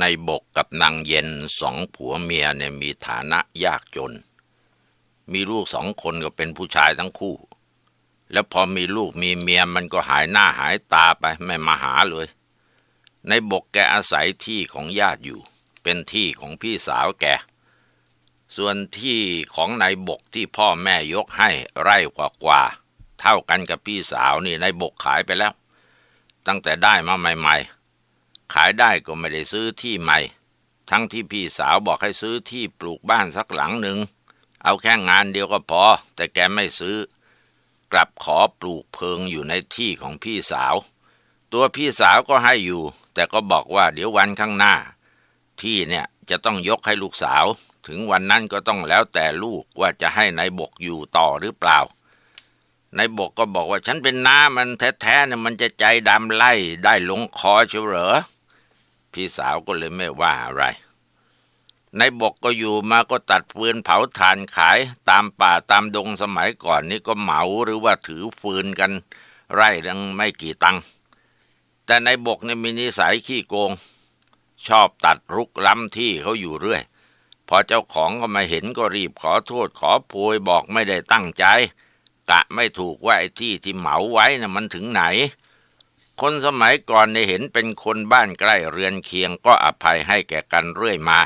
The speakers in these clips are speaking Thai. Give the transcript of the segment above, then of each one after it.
ในบกกับนางเย็นสองผัวเมียเนี่ยมีฐานะยากจน มีลูกสองคนก็เป็นผู้ชายทั้งคู่ แล้วพอมีลูกมีเมียมันก็หายหน้าหายตาไปไม่มาหาเลย ในบกแกอาศัยที่ของญาติอยู่ เป็นที่ของพี่สาวแก ส่วนที่ของนายบกที่พ่อแม่ยกให้ไร่กว่ากว่า เท่ากันกับพี่สาวนี่นายบกขายไปแล้ว ตั้งแต่ได้มาใหม่ ๆ ขายได้ก็ไม่ได้ซื้อที่ใหม่ ทั้งที่พี่สาวบอกให้ซื้อที่ปลูกบ้านสักหลังหนึ่ง เอาแค่งานเดียวก็พอ แต่แกไม่ซื้อ กลับขอปลูกเพิงอยู่ในที่ของพี่สาว ตัวพี่สาวก็ให้อยู่ แต่ก็บอกว่าเดี๋ยววันข้างหน้า ที่เนี่ยจะต้องยกให้ลูกสาว ถึงวันนั้นก็ต้องแล้วแต่ลูกว่าจะให้ในายบกอยู่ต่อหรือเปล่านายบกก็บอกว่าฉันเป็นน้ามันแท้ๆเนี่ยมันจะใจดำไล่ได้ลงคอเชียเหรอ พี่สาวก็เลยไม่ว่าอะไรนายบกก็อยู่มาก็ตัดฟืนเผาถ่านขายตามป่าตามดงสมัยก่อนนี่ก็เหมาหรือว่าถือฟืนกัน ไร่ดังไม่กี่ตังค์แต่นายบกเนี่ยมีนิสัยขี้โกง ชอบตัดรุกล้ำที่เขาอยู่เรื่อย พอเจ้าของก็มาเห็นก็รีบขอโทษขอโพยบอกไม่ได้ตั้งใจ กะไม่ถูกว่าไอ้ที่ที่เหมาไว้น่ะมันถึงไหน คนสมัยก่อนเนี่ยเห็นเป็นคนบ้านใกล้เรือนเคียงก็อภัยให้แก่กันเรื่อยมา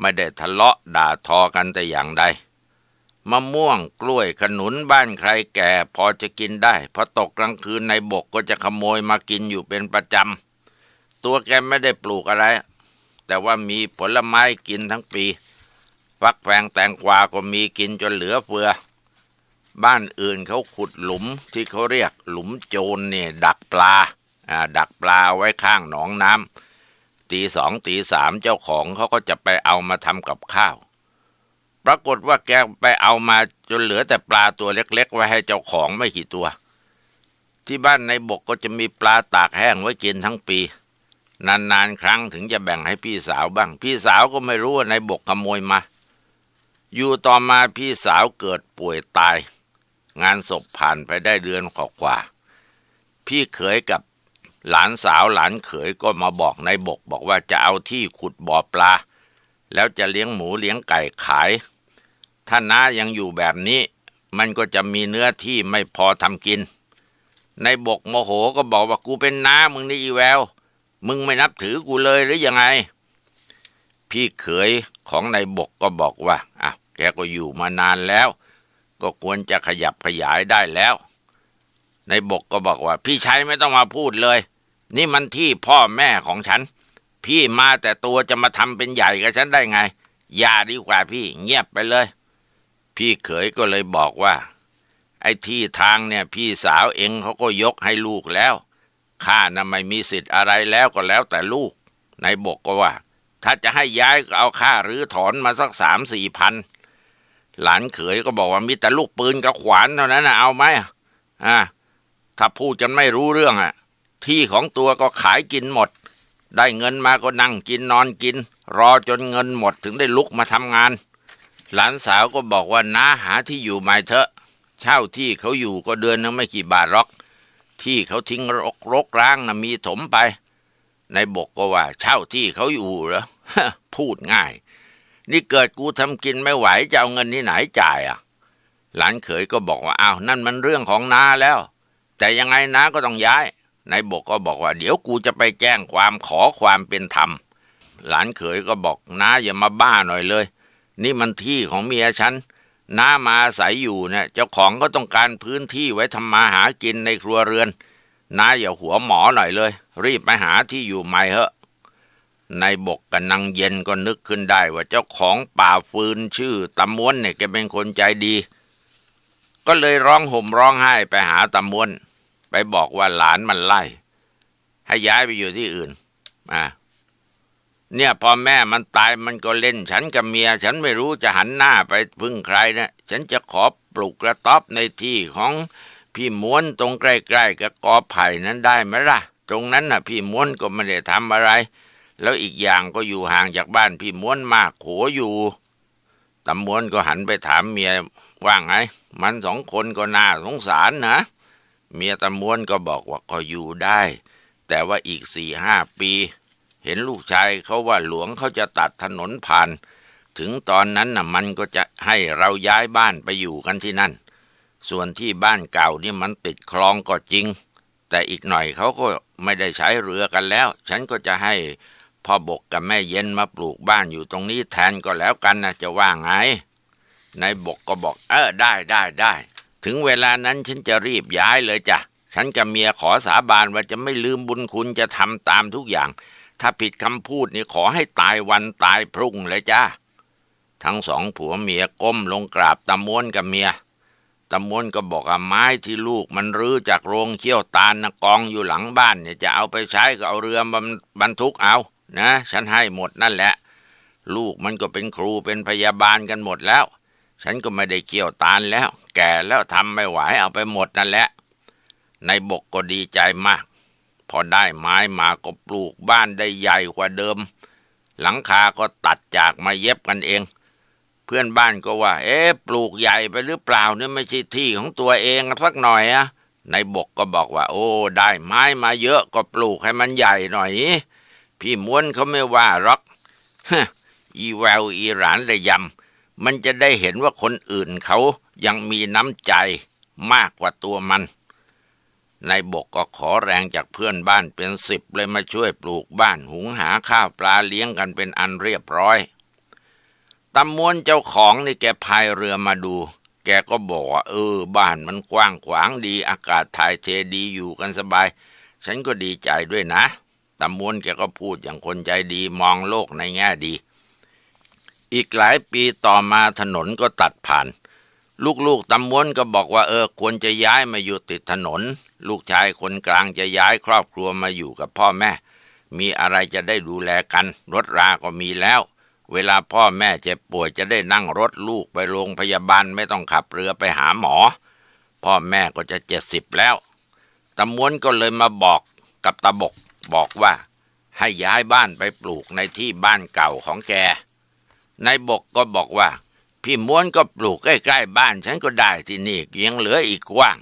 ไม่ได้ทะเลาะด่าทอกันแต่อย่างใดมะม่วงกล้วยขนุนบ้านใครแก่พอจะกินได้พอตกกลางคืนในบกก็จะขโมยมากินอยู่เป็นประจำ ตัวแกไม่ได้ปลูกอะไร แต่ว่ามีผลไม้กินทั้งปี ฟักแฟงแตงกวาก็มีกินจนเหลือเฟือ บ้านอื่นเขาขุดหลุมที่เขาเรียกหลุมโจรเนี่ยดักปลาอ่าดักปลาไว้ข้างหนองน้ำตีสองตีสามเจ้าของเขาก็จะไปเอามาทำกับข้าว ปรากฏว่าแกไปเอามาจนเหลือแต่ปลาตัวเล็ก ๆ ไว้ให้เจ้าของไม่กี่ตัว ที่บ้านในบกก็จะมีปลาตากแห้งไว้กินทั้งปี นานๆครั้งถึงจะแบ่งให้พี่สาวบ้าง พี่สาวก็ไม่รู้ว่าในบกขโมยมา อยู่ต่อมาพี่สาวเกิดป่วยตาย งานศพผ่านไปได้เดือนกว่าๆพี่เขยกับหลานสาวหลานเขยก็มาบอกในบก บอกว่าจะเอาที่ขุดบ่อปลา แล้วจะเลี้ยงหมูเลี้ยงไก่ขาย ถ้าน้ายังอยู่แบบนี้ มันก็จะมีเนื้อที่ไม่พอทำกินในบกโมโหก็บอกว่ากูเป็นน้ามึงนี่อีแวว มึงไม่นับถือกูเลยหรือยังไง พี่เขยของนายบกก็บอกว่าอะแกก็อยู่มานานแล้ว ก็ควรจะขยับขยายได้แล้ว ในบกก็บอกว่า พี่ชัยไม่ต้องมาพูดเลย นี่มันที่พ่อแม่ของฉัน พี่มาแต่ตัวจะมาทำเป็นใหญ่กับฉันได้ไง อย่าดีกว่าพี่ เงียบไปเลย พี่เขยก็เลยบอกว่า ไอ้ที่ทางเนี่ย พี่สาวเองเขาก็ยกให้ลูกแล้วข้าน่ะไม่มีสิทธิ์อะไรแล้วก็แล้วแต่ลูกนายบกก็ว่า ถ้าจะให้ย้ายก็เอาค่าหรือถอนมาสักสามสี่พัน หลานเขยก็บอกว่ามีแต่ลูกปืนกับขวานเท่านั้นนะเอาไหมอ่าถ้าพูดกันไม่รู้เรื่องอะ ที่ของตัวก็ขายกินหมด ได้เงินมาก็นั่งกินนอนกิน รอจนเงินหมดถึงได้ลุกมาทำงาน หลานสาวก็บอกว่าน้าหาที่อยู่ใหม่เถอะ เช่าที่เขาอยู่ก็เดือนนึงไม่กี่บาทหรอก ที่เขาทิ้งรกรกร้างนะมีถมไป ในบกก็ว่า เช่าที่เขาอยู่เหรอพูดง่าย นี่เกิดกูทำกินไม่ไหวจะเอาเงินที่ไหนจ่ายอะ หลานเขยก็บอกว่าอ้าวนั่นมันเรื่องของนาแล้ว แต่ยังไงนาก็ต้องย้ายนายบกก็บอกว่า เดี๋ยวกูจะไปแจ้งความขอความเป็นธรรม หลานเขยก็บอกน้าอย่ามาบ้าหน่อยเลย นี่มันที่ของเมียฉันน้ามาอาศัยอยู่เนี่ยเจ้าของก็ต้องการพื้นที่ไว้ทำมาหากินในครัวเรือนน้าอย่าหัวหมอหน่อยเลย รีบไปหาที่อยู่ใหม่เถอะ นายบกกับนางเย็นก็นึกขึ้นได้ว่าเจ้าของป่าฟืนชื่อตำม้วนเนี่ยแกเป็นคนใจดี ก็เลยร้องห่มร้องไห้ไปหาตำม้วน ไปบอกว่าหลานมันไล่ ให้ย้ายไปอยู่ที่อื่นอ่าเนี่ยพอแม่มันตายมันก็เล่น ฉันกับเมีย ฉันไม่รู้จะหันหน้าไปพึ่งใครนะฉันจะขอปลูกกระต๊อบในที่ของพี่ม้วนตรงใกล้ๆกับกอไผ่นั้นได้ไหมล่ะ ตรงนั้นน่ะ พี่ม้วนก็ไม่ได้ทำอะไร แล้วอีกอย่างก็อยู่ห่างจากบ้านพี่ม้วนมากโขอยู่ตำม้วนก็หันไปถามเมียว่างไง มันสองคนก็น่าสงสารนะ เมียตำม้วนก็บอกว่าก็อยู่ได้ แต่ว่าอีกสี่ห้าปี เห็นลูกชายเขาว่าหลวงเขาจะตัดถนนผ่าน ถึงตอนนั้นน่ะมันก็จะให้เราย้ายบ้านไปอยู่กันที่นั่น ส่วนที่บ้านเก่านี่มันติดคลองก็จริง แต่อีกหน่อยเขาก็ไม่ได้ใช้เรือกันแล้ว ฉันก็จะให้ พ่อบกกับแม่เย็นมาปลูกบ้านอยู่ตรงนี้แทนก็แล้วกันนะจะว่าไงนายบกก็บอก เออได้ได้ได้ ถึงเวลานั้นฉันจะรีบย้ายเลยจ้ะ ฉันกับเมียขอสาบานว่าจะไม่ลืมบุญคุณจะทำตามทุกอย่าง ถ้าผิดคำพูดนี่ขอให้ตายวันตายพรุ่งเลยจ้าทั้งสองผัวเมียก้มลงกราบตะม้วนกับเมียตะม้วนก็บอกว่าไม้ที่ลูกมันรื้อจากโรงเขี้ยวตาลนะกองอยู่หลังบ้านเนี่ยจะเอาไปใช้ก็เอาเรือบรรบรรทุกเอา นะ ฉันให้หมดนั่นแหละ ลูกมันก็เป็นครูเป็นพยาบาลกันหมดแล้ว ฉันก็ไม่ได้เกี่ยวตาลแล้ว แก่แล้วทำไม่ไหวเอาไปหมดนั่นแหละ ในบกก็ดีใจมาก พอได้ไม้มาก็ปลูกบ้านได้ใหญ่กว่าเดิม หลังคาก็ตัดจากมาเย็บกันเอง เพื่อนบ้านก็ว่า เอ๊ะปลูกใหญ่ไปหรือเปล่าเนี่ยไม่ใช่ที่ของตัวเองสักหน่อยอะในบกก็บอกว่า โอ้ ได้ไม้มาเยอะก็ปลูกให้มันใหญ่หน่อย พี่ม้วนเขาไม่ว่าหรอกฮะอีแววอีหลานระยำ มันจะได้เห็นว่าคนอื่นเขายังมีน้ำใจมากกว่าตัวมันนายบกก็ขอแรงจากเพื่อนบ้านเป็นสิบเลยมาช่วยปลูกบ้านหุงหาข้าวปลาเลี้ยงกันเป็นอันเรียบร้อยตำมวนเจ้าของนี่แกพายเรือมาดู แกก็บอกว่าเออ บ้านมันกว้างขวางดีอากาศถ่ายเทดีอยู่กันสบาย ฉันก็ดีใจด้วยนะ ตำมวนแกก็พูดอย่างคนใจดีมองโลกในแง่ดี อีกหลายปีต่อมาถนนก็ตัดผ่าน ลูกๆตำมวนก็บอกว่าเออควรจะย้ายมาอยู่ติดถนน ลูกชายคนกลางจะย้ายครอบครัวมาอยู่กับพ่อแม่ มีอะไรจะได้ดูแลกัน รถราก็มีแล้ว เวลาพ่อแม่เจ็บป่วยจะได้นั่งรถลูกไปโรงพยาบาลไม่ต้องขับเรือไปหาหมอ พ่อแม่ก็จะเจ็ดสิบแล้วตำมวนก็เลยมาบอกกับตาบก บอกว่าให้ย้ายบ้านไปปลูกในที่บ้านเก่าของแก นายบกก็บอกว่า พี่ม้วนก็ปลูกใกล้ๆบ้าน ฉันก็ได้ที่นี่ยังเหลืออีกกว้าง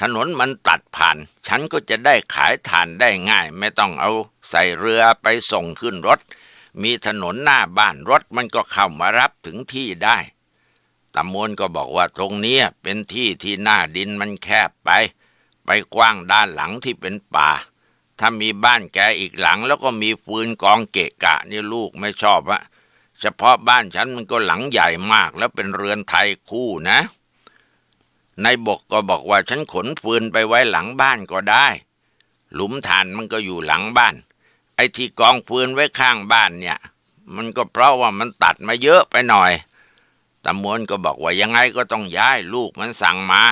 ถนนมันตัดผ่าน ฉันก็จะได้ขายถ่านได้ง่าย ไม่ต้องเอาใส่เรือไปส่งขึ้นรถ มีถนนหน้าบ้านรถมันก็เข้ามารับถึงที่ได้ตำมวนก็บอกว่าตรงนี้เป็นที่ที่หน้าดินมันแคบไป ไปกว้างด้านหลังที่เป็นป่า ถ้ามีบ้านแกอีกหลัง แล้วก็มีฟืนกองเกะกะนี่ลูกไม่ชอบอะเฉพาะบ้านฉันมันก็หลังใหญ่มากแล้วเป็นเรือนไทยคู่นะ นายบกก็บอกว่าฉันขนฟืนไปไว้หลังบ้านก็ได้ หลุมฐานมันก็อยู่หลังบ้าน ไอ้ที่กองฟืนไว้ข้างบ้านเนี่ย มันก็เพราะว่ามันตัดมาเยอะไปหน่อยตำมวนก็บอกว่ายังไงก็ต้องย้ายลูกมันสั่งมา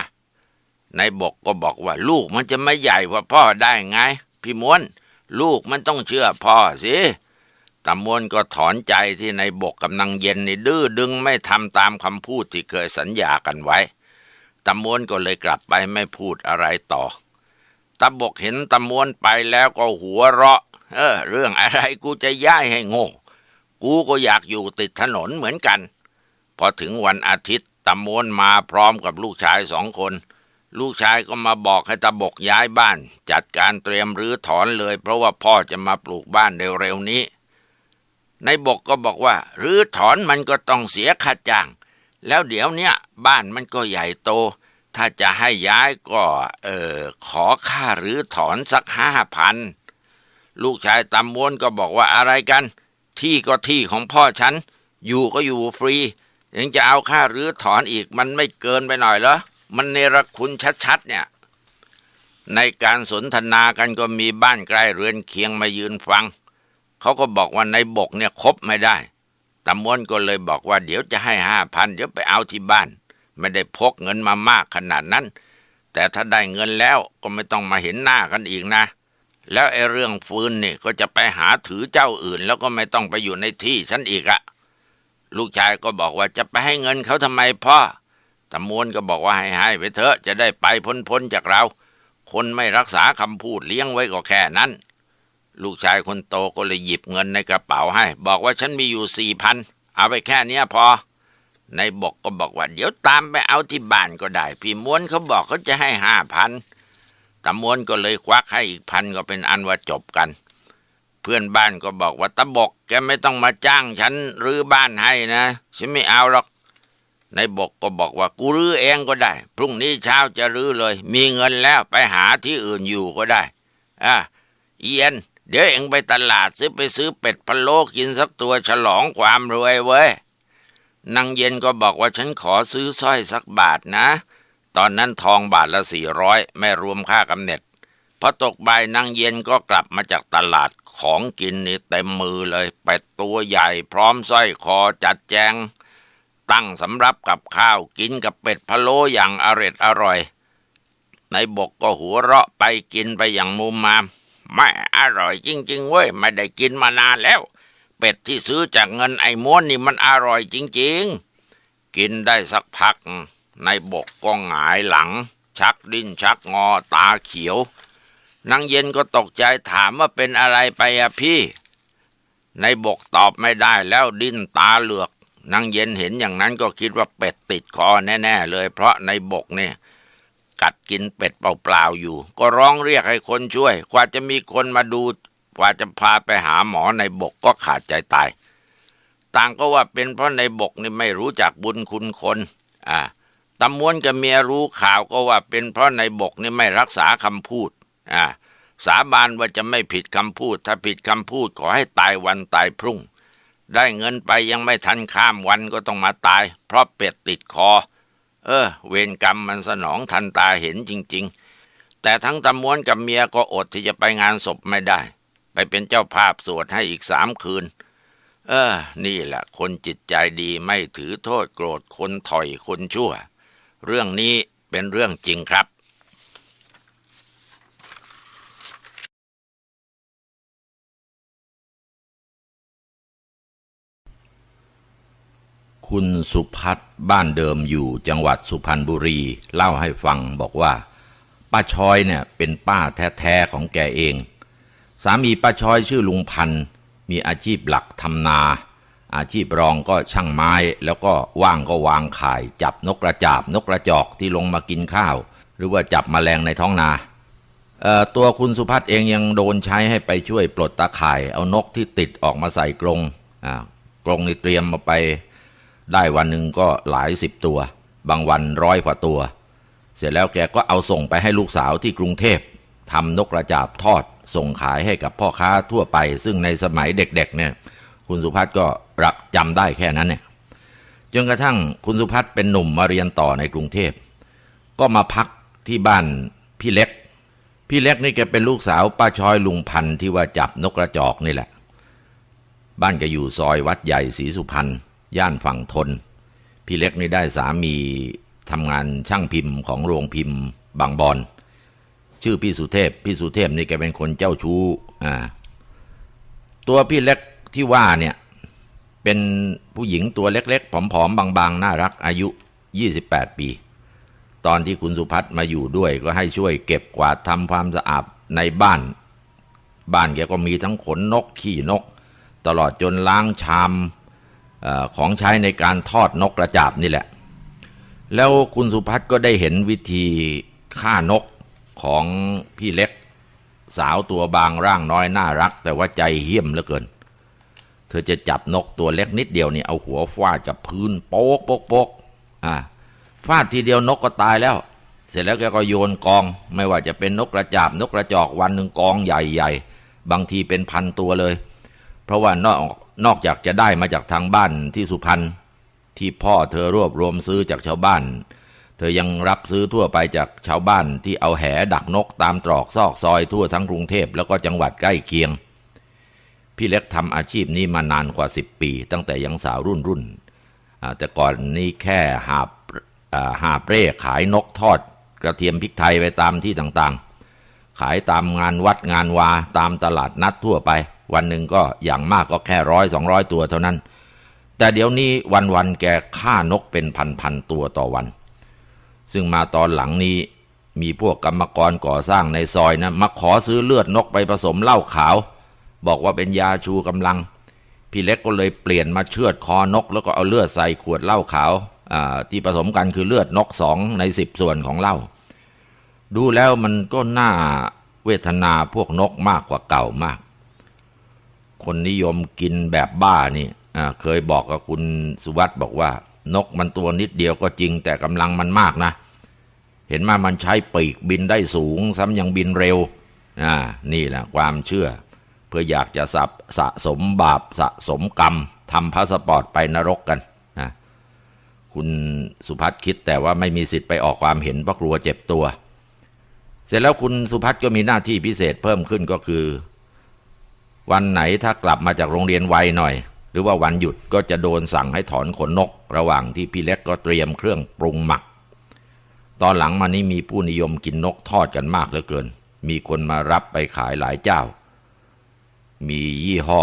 นายบกก็บอกว่าลูกมันจะไม่ใหญ่กว่าพ่อได้ไง พี่ม้วน ลูกมันต้องเชื่อพ่อสิตำมวนก็ถอนใจที่ในบกกำนังเย็นนี่ดื้อดึงไม่ทำตามคำพูดที่เคยสัญญากันไว้ตำมวนก็เลยกลับไปไม่พูดอะไรต่อตาบกเห็นตำมวนไปแล้วก็หัวเราะ เออ เรื่องอะไรกูจะย้ายให้โง่กูก็อยากอยู่ติดถนนเหมือนกัน พอถึงวันอาทิตย์ตำมวนมาพร้อมกับลูกชายสองคน ลูกชายก็มาบอกให้ตาบกย้ายบ้าน จัดการเตรียมรื้อถอนเลย เพราะว่าพ่อจะมาปลูกบ้านเร็วๆนี้ในบกก็บอกว่ารื้อถอนมันก็ต้องเสียค่าจ้าง แล้วเดี๋ยวเนี้ยบ้านมันก็ใหญ่โต ถ้าจะให้ย้ายก็ เออขอค่ารื้อถอนสักห้าพันลูกชายตำมวนก็บอกว่าอะไรกัน ที่ก็ที่ของพ่อฉัน อยู่ก็อยู่ฟรียังจะเอาค่ารื้อถอนอีกมันไม่เกินไปหน่อยเหรอ มันเนรคุณชัดๆเนี่ย ในการสนทนากันก็มีบ้านใกล้เรือนเคียงมายืนฟัง เขาก็บอกว่าในบกเนี่ยคบไม่ได้ตำมวนก็เลยบอกว่าเดี๋ยวจะให้ห้าพันเดี๋ยวไปเอาที่บ้าน ไม่ได้พกเงินมามากขนาดนั้น แต่ถ้าได้เงินแล้วก็ไม่ต้องมาเห็นหน้ากันอีกนะ แล้วไอ้เรื่องฟืนนี่ก็จะไปหาถือเจ้าอื่น แล้วก็ไม่ต้องไปอยู่ในที่ฉันอีกอะลูกชายก็บอกว่าจะไปให้เงินเขาทำไมพ่อ ตำมวนก็บอกว่าให้ให้ไปเถอะจะได้ไปพ้นพ้นจากเรา คนไม่รักษาคำพูดเลี้ยงไว้ก็แค่นั้น ลูกชายคนโตก็เลยหยิบเงินในกระเป๋าให้ บอกว่าฉันมีอยู่สี่พันเอาไปแค่นี้พอ ในบกก็บอกว่า เดี๋ยวตามไปเอาที่บ้านก็ได้ พี่ม้วนเขาบอกเขาจะให้ห้าพันตำมวนก็เลยควักให้อีกพันก็เป็นอันว่าจบกัน เพื่อนบ้านก็บอกว่าตะบกแกไม่ต้องมาจ้างฉันรื้อบ้านให้นะฉันไม่เอาหรอก ในบกก็บอกว่ากูรื้อเองก็ได้ พรุ่งนี้เช้าจะรื้อเลย มีเงินแล้วไปหาที่อื่นอยู่ก็ได้ อะเอียน เดี๋ยวเองไปตลาดซื้อไปซื้อเป็ดพะโล้กินสักตัวฉลองความรวยเว้ยนางเย็นก็บอกว่าฉันขอซื้อสร้อยสักบาทนะ ตอนนั้นทองบาทละสี่ร้อยไม่รวมค่ากำเนิดพอตกบ่ายนางเย็นก็กลับมาจากตลาดของกินนี่เต็มมือเลยเป็ดตัวใหญ่พร้อมสร้อยคอจัดแจง ตั้งสำรับกับข้าวกินกับเป็ดพะโล้อย่างอร็ดอร่อยในบกก็หัวเราะไปกินไปอย่างมุมมามไม่อร่อยจริง ๆ เว้ย ไม่ได้กินมานานแล้ว เป็ดที่ซื้อจากเงินไอ้ม้วนนี่มันอร่อยจริง ๆ กินได้สักพักในบกก็หงายหลัง ชักดิ้นชักงอตาเขียวนางเย็นก็ตกใจถามว่าเป็นอะไรไปอะพี่ในบกตอบไม่ได้แล้วดิ้นตาเหลือก นางเย็นเห็นอย่างนั้นก็คิดว่าเป็ดติดคอแน่ ๆ เลย เพราะในบกเนี่ยกัดกินเป็ดเปล่าๆอยู่ ก็ร้องเรียกให้คนช่วย กว่าจะมีคนมาดู กว่าจะพาไปหาหมอในบกก็ขาดใจตาย ต่างก็ว่าเป็นเพราะในบกนี่ไม่รู้จักบุญคุณคน อ่าตำมวนกับเมียรู้ข่าวก็ว่าเป็นเพราะในบกนี่ไม่รักษาคำพูด อ่า สาบานว่าจะไม่ผิดคำพูด ถ้าผิดคำพูดขอให้ตายวันตายพรุ่ง ได้เงินไปยังไม่ทันข้ามวันก็ต้องมาตาย เพราะเป็ดติดคอ เออ เวรกรรมมันสนองทันตาเห็นจริง ๆ แต่ทั้งตำมวนกับเมียก็อดที่จะไปงานศพไม่ได้ ไปเป็นเจ้าภาพสวดให้อีกสามคืน เออ นี่แหละ คนจิตใจดีไม่ถือโทษโกรธคนถอยคนชั่ว เรื่องนี้เป็นเรื่องจริงครับ คุณสุพัฒน์บ้านเดิมอยู่จังหวัดสุพรรณบุรี เล่าให้ฟังบอกว่า ป้าชอยเนี่ยเป็นป้าแท้ๆของแกเอง สามีป้าชอยชื่อลุงพันธ์มีอาชีพหลักทำนา อาชีพรองก็ช่างไม้ แล้วก็ว่างก็วางข่าย จับนกกระจาบนกกระจอกที่ลงมากินข้าว หรือว่าจับมแมลงในท้องนาตัวคุณสุพัฒน์เองยังโดนใช้ให้ไปช่วยปลดตาข่าย เอานกที่ติดออกมาใส่กรงกรงนี่เตรียมมาไป ได้วันหนึ่งก็หลายสิบตัว บางวันร้อยกว่าตัว เสร็จแล้วแกก็เอาส่งไปให้ลูกสาวที่กรุงเทพทำนกกระจาบทอด ส่งขายให้กับพ่อค้าทั่วไป ซึ่งในสมัยเด็กๆเนี่ย คุณสุพัฒน์ก็รับจำได้แค่นั้นเนี่ยจนกระทั่งคุณสุพัฒน์เป็นหนุ่มมาเรียนต่อในกรุงเทพ ก็มาพักที่บ้านพี่เล็ก พี่เล็กนี่แกเป็นลูกสาวป้าชอยลุงพันที่ว่าจับนกกระจอกนี่แหละ บ้านแกอยู่ซอยวัดใหญ่ศรีสุพรรณ ย่านฝั่งทน พี่เล็กนี่ได้สามีทำงานช่างพิมพ์ของโรงพิมพ์บางบอน ชื่อพี่สุเทพ พี่สุเทพนี่แกเป็นคนเจ้าชู้อ่าตัวพี่เล็กที่ว่าเนี่ย เป็นผู้หญิงตัวเล็กๆ ผอมๆ บางๆ น่ารักอายุ 28 ปี ตอนที่คุณสุพัฒน์มาอยู่ด้วยก็ให้ช่วยเก็บกวาดทำความสะอาดในบ้าน บ้านแกก็มีทั้งขนนก ขี้นก ตลอดจนล้างชาม ของใช้ในการทอดนกกระจาบนี่แหละ แล้วคุณสุพัฒน์ก็ได้เห็นวิธีฆ่านกของพี่เล็ก สาวตัวบางร่างน้อยน่ารัก แต่ว่าใจเหี้ยมเหลือเกิน เธอจะจับนกตัวเล็กนิดเดียวนี่เอาหัวฟาดกับพื้นโป๊กโป๊กโป๊กอ่าฟาดทีเดียวนกก็ตายแล้ว เสร็จแล้วแกก็โยนกอง ไม่ว่าจะเป็นนกกระจาบนกกระจอกวันหนึ่งกองใหญ่ๆบางทีเป็นพันตัวเลย เพราะว่านอก นอกจากจะได้มาจากทางบ้านที่สุพรรณที่พ่อเธอรวบรวมซื้อจากชาวบ้าน เธอยังรับซื้อทั่วไปจากชาวบ้านที่เอาแหดักนกตามตรอกซอกซอยทั่วทั้งกรุงเทพแล้วก็จังหวัดใกล้เคียง พี่เล็กทำอาชีพนี้มานานกว่า 10 ปี ตั้งแต่ยังสาวรุ่นรุ่นแต่ก่อนนี้แค่หาบหาบเร่ขายนกทอด กระเทียมพริกไทยไปตามที่ต่างๆ ขายตามงานวัดงานวาตามตลาดนัดทั่วไป วันหนึ่งก็อย่างมากก็แค่ร้อยสองร้อยตัวเท่านั้น แต่เดี๋ยวนี้วันๆแกฆ่านกเป็นพันๆตัวต่อวัน ซึ่งมาตอนหลังนี้มีพวกกรรมกรก่อสร้างในซอยนะมาขอซื้อเลือดนกไปผสมเหล้าขาว บอกว่าเป็นยาชูกำลัง พี่เล็กก็เลยเปลี่ยนมาเชือดคอนก แล้วก็เอาเลือดใส่ขวดเหล้าขาวที่ผสมกันคือเลือดนกสองในสิบส่วนของเหล้าดูแล้วมันก็น่าเวทนาพวกนกมากกว่าเก่ามาก คนนิยมกินแบบบ้านี่เคยบอกกับคุณสุวัสด์บอกว่า นกมันตัวนิดเดียวก็จริงแต่กำลังมันมากนะ เห็นมามันใช้ปีกบินได้สูง ซ้ำยังบินเร็วนี่แหละความเชื่อ เพื่ออยากจะสับสะสมบาปสะสมกรรมทำพาสปอร์ตไปนรกกันนะคุณสุพัฒน์คิดแต่ว่าไม่มีสิทธิ์ไปออกความเห็นเพราะกลัวเจ็บตัว เสร็จแล้วคุณสุพัฒน์ก็มีหน้าที่พิเศษเพิ่มขึ้นก็คือ วันไหนถ้ากลับมาจากโรงเรียนไวหน่อย หรือว่าวันหยุดก็จะโดนสั่งให้ถอนขนนก ระหว่างที่พี่เล็กก็เตรียมเครื่องปรุงหมัก ตอนหลังมานี้มีผู้นิยมกินนกทอดกันมากเหลือเกิน มีคนมารับไปขายหลายเจ้า มียี่ห้อ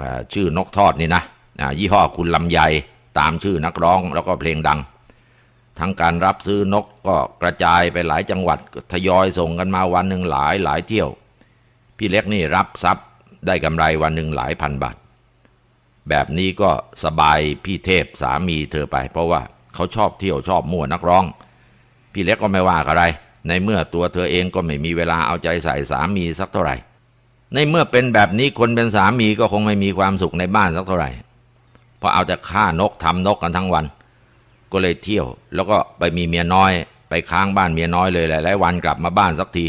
อชื่อนกทอดนี่นะยี่ห้อคุณลำไยตามชื่อนักร้องแล้วก็เพลงดังทั้งการรับซื้อนกก็กระจายไปหลายจังหวัดทยอยส่งกันมาวันหนึ่งหลายหลายเที่ยว พี่เล็กนี่รับทรัพย์ ได้กำไรวันหนึ่งหลายพันบาท แบบนี้ก็สบายพี่เทพสามีเธอไป เพราะว่าเขาชอบเที่ยวชอบมั่วนักร้อง พี่เล็กก็ไม่ว่าอะไร ในเมื่อตัวเธอเองก็ไม่มีเวลาเอาใจใส่สามีสักเท่าไหร่ ในเมื่อเป็นแบบนี้คนเป็นสามีก็คงไม่มีความสุขในบ้านสักเท่าไหร่เพราะเอาแต่ฆ่านกทำนกกันทั้งวัน ก็เลยเที่ยว แล้วก็ไปมีเมียน้อย ไปค้างบ้านเมียน้อยเลยหลายๆวันกลับมาบ้านสักที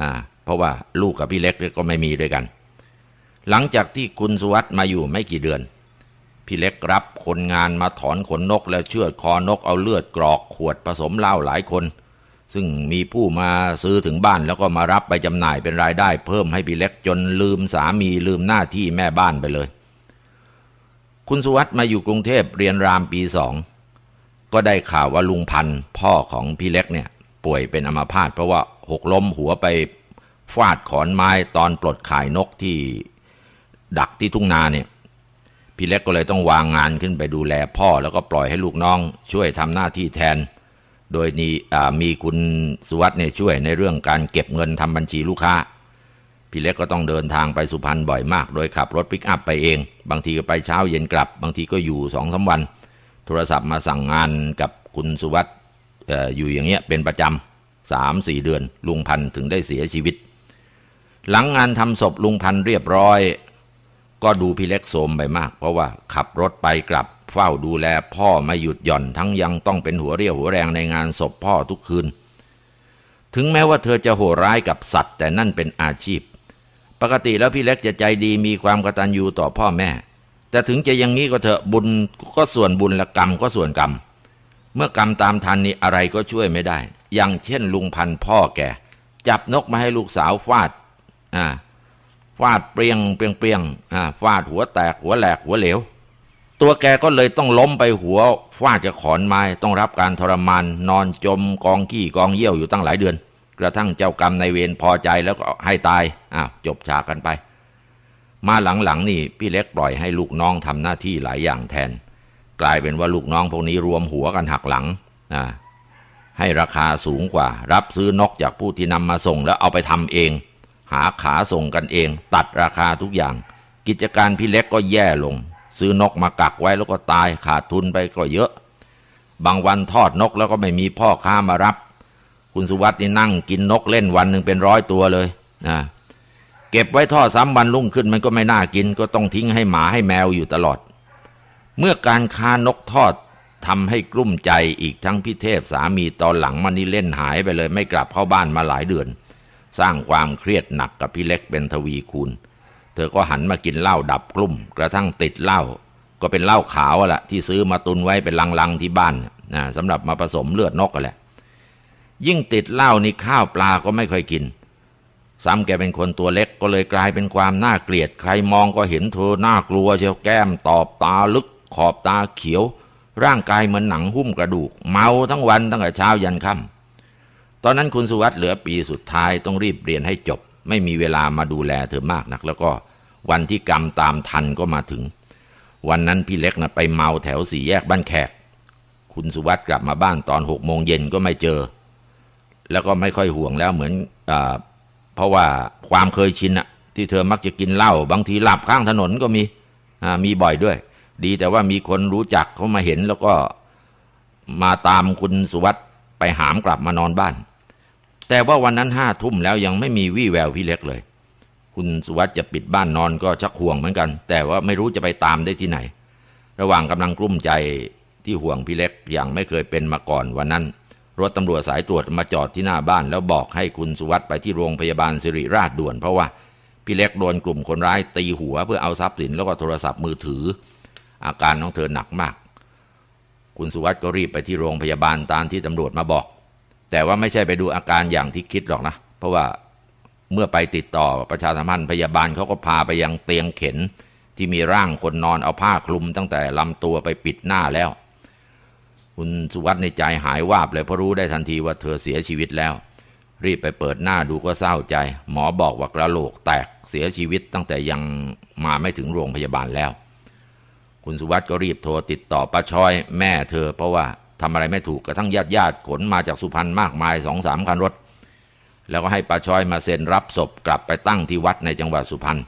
อ่าเพราะว่าลูกกับพี่เล็กก็ไม่มีด้วยกัน หลังจากที่คุณสุวัสด์มาอยู่ไม่กี่เดือน พี่เล็กรับคนงานมาถอนขนนกแล้วเชือดคอนกเอาเลือดกรอกขวดผสมเหล้าหลายคน ซึ่งมีผู้มาซื้อถึงบ้านแล้วก็มารับไปจำหน่ายเป็นรายได้ เพิ่มให้พี่เล็กจนลืมสามีลืมหน้าที่แม่บ้านไปเลย คุณสุวัสด์มาอยู่กรุงเทพเรียนรามปีสองก็ได้ข่าวว่าลุงพันธ์พ่อของพี่เล็กเนี่ย ป่วยเป็นอัมพาตเพราะว่าหกล้มหัวไปฟาดขอนไม้ตอนปลดขายนกที่ ดักที่ทุ่งนาเนี่ย พี่เล็กก็เลยต้องวางงานขึ้นไปดูแลพ่อแล้วก็ปล่อยให้ลูกน้อง ช่วยทำหน้าที่แทน โดยนี้มีคุณสุวัสด์เนี่ยช่วยในเรื่องการเก็บเงินทำบัญชีลูกค้า พี่เล็กก็ต้องเดินทางไปสุพรรณบ่อยมาก โดยขับรถปิกอัพไปเอง บางทีก็ไปเช้าเย็นกลับ บางทีก็อยู่สองสาวัน โทรศัพท์มาสั่งงานกับคุณสุวัสด์อยู่อย่างเงี้ยเป็นประจำสามสี่เดือนลุงพันถึงได้เสียชีวิตหลังงานทำศพลุงพันเรียบร้อย ก็ดูพี่เล็กโสมไปมาก เพราะว่าขับรถไปกลับ เฝ้าดูแลพ่อไม่หยุดหย่อนทั้งยังต้องเป็นหัวเรี่ยวหัวแรงในงานศพพ่อทุกคืน ถึงแม้ว่าเธอจะโหดร้ายกับสัตว์ แต่นั่นเป็นอาชีพ ปกติแล้วพี่เล็กจะใจดีมีความกตัญญูต่อพ่อแม่ แต่ถึงจะย่างนี้ก็เถอะบุญก็ส่วนบุญและกรรมก็ส่วนกรรม เมื่อกรรมตามทันนี่อะไรก็ช่วยไม่ได้ อย่างเช่นลุงพันพ่อแกจับนกมาให้ลูกสาวฟาดอ่า ฟาดเปรียงเปรียงเปรียงอ่าฟาดหัวแตกหัวแหลกหัวเหลว ตัวแกก็เลยต้องล้มไปหัวฟาดกับขอนไม้ต้องรับการทรมาน นอนจมกองขี้กองเยี่ยวอยู่ตั้งหลายเดือน กระทั่งเจ้ากรรมในเวรพอใจแล้วก็ให้ตายอ้าวจบฉากกันไป มาหลังๆนี่พี่เล็กปล่อยให้ลูกน้องทำหน้าที่หลายอย่างแทน กลายเป็นว่าลูกน้องพวกนี้รวมหัวกันหักหลังอ่าให้ราคาสูงกว่า รับซื้อนกจากผู้ที่นำมาส่งแล้วเอาไปทำเอง หาขาส่งกันเอง ตัดราคาทุกอย่าง กิจการพี่เล็กก็แย่ลง ซื้อนกมากักไว้แล้วก็ตายขาดทุนไปก็เยอะ บางวันทอดนกแล้วก็ไม่มีพ่อค้ามารับ คุณสุวัสด์นี่นั่งกินนกเล่นวันหนึ่งเป็นร้อยตัวเลยนะเก็บไว้ทอดซ้ำวันรุ่งขึ้นมันก็ไม่น่ากิน ก็ต้องทิ้งให้หมาให้แมวอยู่ตลอด เมื่อการค้านกทอดทำให้กลุ้มใจอีกทั้งพี่เทพสามีตอนหลังมันนี่เล่นหายไปเลย ไม่กลับเข้าบ้านมาหลายเดือน สร้างความเครียดหนักกับพี่เล็กเป็นทวีคูณ เธอก็หันมากินเหล้าดับกลุ่ม กระทั่งติดเหล้าก็เป็นเหล้าขาวอะละที่ซื้อมาตุนไว้เป็นลังๆที่บ้านนะสำหรับมาผสมเลือดนกกันแหละ ยิ่งติดเหล้านี่ข้าวปลาก็ไม่ค่อยกิน ซ้ำแกเป็นคนตัวเล็กก็เลยกลายเป็นความน่าเกลียด ใครมองก็เห็นเธอน่ากลัวเชียวแก้มตอบตาลึก ขอบตาเขียว ร่างกายเหมือนหนังหุ้มกระดูก เมาทั้งวันตั้งแต่เช้ายันค่ำ ตอนนั้นคุณสุวัสด์เหลือปีสุดท้ายต้องรีบเรียนให้จบ ไม่มีเวลามาดูแลเธอมากนัก แล้วก็วันที่กรรมตามทันก็มาถึง วันนั้นพี่เล็กนะไปเมาแถวสี่แยกบ้านแขก คุณสุวัสด์กลับมาบ้านตอนหกโมงเย็นก็ไม่เจอ แล้วก็ไม่ค่อยห่วงแล้วเหมือนอเพราะว่าความเคยชินอะที่เธอมักจะกินเหล้าบางทีหลับข้างถนนก็มีมีบ่อยด้วย ดีแต่ว่ามีคนรู้จักเขามาเห็นแล้วก็มาตามคุณสุวัสด์ไปหามกลับมานอนบ้าน แต่ว่าวันนั้นห้าทุ่มแล้วยังไม่มีวี่แววพี่เล็กเลย คุณสุวัสด์จะปิดบ้านนอนก็ชักห่วงเหมือนกัน แต่ว่าไม่รู้จะไปตามได้ที่ไหน ระหว่างกำลังกลุ้มใจที่ห่วงพี่เล็กอย่างไม่เคยเป็นมาก่อนวันนั้น รถตำรวจสายตรวจมาจอดที่หน้าบ้าน แล้วบอกให้คุณสุวัสด์ไปที่โรงพยาบาลสิริราชด่วน เพราะว่าพี่เล็กโดนกลุ่มคนร้ายตีหัวเพื่อเอาทรัพย์สินแล้วก็โทรศัพท์มือถือ อาการของเธอหนักมาก คุณสุวัสด์ก็รีบไปที่โรงพยาบาลตามที่ตำรวจมาบอก แต่ว่าไม่ใช่ไปดูอาการอย่างที่คิดหรอกนะ เพราะว่าเมื่อไปติดต่อประชาสัมพันธ์พยาบาลเขาก็พาไปยังเตียงเข็น ที่มีร่างคนนอนเอาผ้าคลุมตั้งแต่ลำตัวไปปิดหน้าแล้ว คุณสุวัสด์ในใจหายวาบเลยเพราะรู้ได้ทันทีว่าเธอเสียชีวิตแล้ว รีบไปเปิดหน้าดูก็เศร้าใจ หมอบอกว่ากระโหลกแตกเสียชีวิตตั้งแต่ยังมาไม่ถึงโรงพยาบาลแล้ว คุณสุวัสด์ก็รีบโทรติดต่อป้าช้อยแม่เธอเพราะว่า ทำอะไรไม่ถูกกระทั่งญาติญาติขนมาจากสุพรรณมากมายสองสามคันรถ แล้วก็ให้ป้าช้อยมาเซ็นรับศพกลับไปตั้งที่วัดในจังหวัดสุพรรณ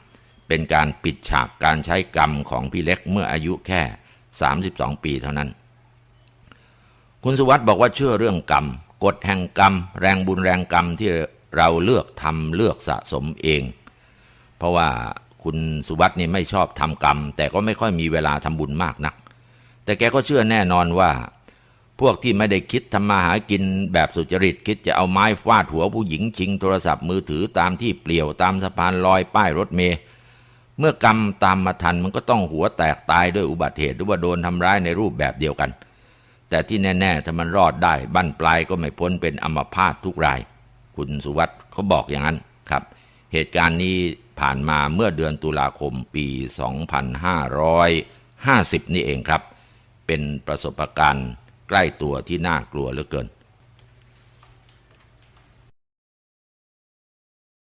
เป็นการปิดฉากการใช้กรรมของพี่เล็กเมื่ออายุแค่ 32 ปีเท่านั้น คุณสุวัสด์บอกว่าเชื่อเรื่องกรรมกฎแห่งกรรม แรงบุญแรงกรรมที่เราเลือกทำเลือกสะสมเอง เพราะว่าคุณสุวัสด์นี่ไม่ชอบทำกรรม แต่ก็ไม่ค่อยมีเวลาทำบุญมากนัก แต่แกก็เชื่อแน่นอนว่า พวกที่ไม่ได้คิดทำมาหากินแบบสุจริตคิดจะเอาไม้ฟาดหัวผู้หญิงชิงโทรศัพท์มือถือตามที่เปลี่ยวตามสะพานลอยป้ายรถเมล์เมื่อกรรมตามมาทันมันก็ต้องหัวแตกตายด้วยอุบัติเหตุหรือว่าโดนทำร้ายในรูปแบบเดียวกัน แต่ที่แน่ๆถ้ามันรอดได้บั้นปลายก็ไม่พ้นเป็นอัมพาตทุกราย คุณสุวัสด์เขาบอกอย่างนั้นครับ เหตุการณ์นี้ผ่านมาเมื่อเดือนตุลาคมปี 2550 นี่เองครับ เป็นประสบการณ์ ล้ตัวที่น่ากลัวเหลือเกิน